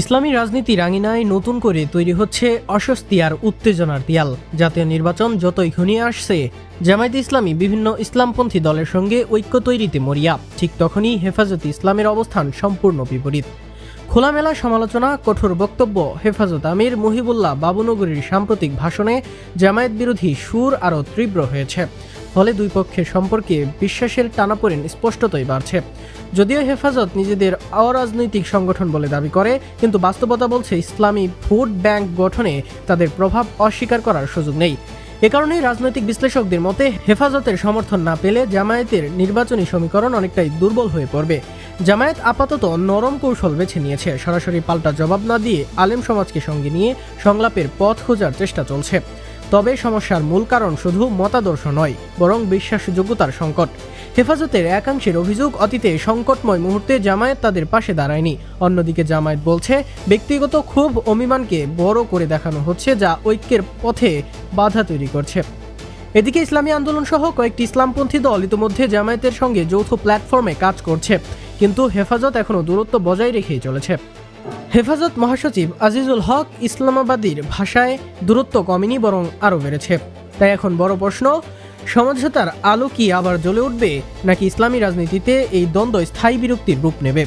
ইসলামী রাজনীতি রাঙিনায় নতুন করে তৈরি হচ্ছে অস্বস্তি আর উত্তেজনার দেয়াল। জাতীয় নির্বাচন যতই ঘনিয়ে আসছে, জামায়াত ইসলামী বিভিন্ন ইসলামপন্থী দলের সঙ্গে ঐক্য তৈরিতে মরিয়া। ঠিক তখনই হেফাজত ইসলামের অবস্থান সম্পূর্ণ বিপরীত। খোলামেলা সমালোচনা, কঠোর বক্তব্য, হেফাজত আমির মহিবুল্লাহ বাবুনগরীর সাম্প্রতিক ভাষণে জামায়াত বিরোধী সুর আরও তীব্র হয়েছে। ফলে দুই পক্ষের সম্পর্কে বিশ্বাসের টানাপোড়েন স্পষ্টতই বাড়ছে। যদিও হেফাজত নিজেদের অরাজনৈতিক সংগঠন বলে দাবি করে, কিন্তু বাস্তবতা বলছে ইসলামী ভোট ব্যাংক গঠনে তাদের প্রভাব অস্বীকার করার সুযোগ নেই। এ কারণেই রাজনৈতিক বিশ্লেষকদের মতে হেফাজতের সমর্থন না পেলে জামায়াতের নির্বাচনী সমীকরণ অনেকটাই দুর্বল হয়ে পড়বে। জামায়াত আপাতত নরম কৌশল বেছে নিয়েছে। সরাসরি পাল্টা জবাব না দিয়ে আলেম সমাজকে সঙ্গে নিয়ে সংলাপের পথ খোঁজার চেষ্টা চলছে। তবে সমস্যার মূল কারণ শুধু মতাদর্শ নয়, বরং বিশ্বাসযোগ্যতার সংকট। হেফাজতের একাংশের অভিযোগ অতীতে সংকটময় মুহূর্তে জামায়াত তাদের পাশে দাঁড়ায়নি। অন্যদিকে জামায়াত বলছে, ব্যক্তিগত ক্ষোভ অভিমানকে বড় করে দেখানো হচ্ছে যা ঐক্যের পথে বাধা তৈরি করছে। এদিকে ইসলামী আন্দোলন সহ কয়েকটি ইসলামপন্থী দল ইতিমধ্যে জামায়াতের সঙ্গে যৌথ প্ল্যাটফর্মে কাজ করছে, কিন্তু হেফাজত এখনও দূরত্ব বজায় রেখেই চলেছে। হেফাজত মহাসচিব আজিজুল হক ইসলামাবাদীর ভাষায় দূরত্ব কমেনি বরং আরও বেড়েছে। তাই এখন বড় প্রশ্ন সমঝোতার আলো কি আবার জ্বলে উঠবে নাকি ইসলামী রাজনীতিতে এই দ্বন্দ্ব স্থায়ী বিরক্তির রূপ নেবে?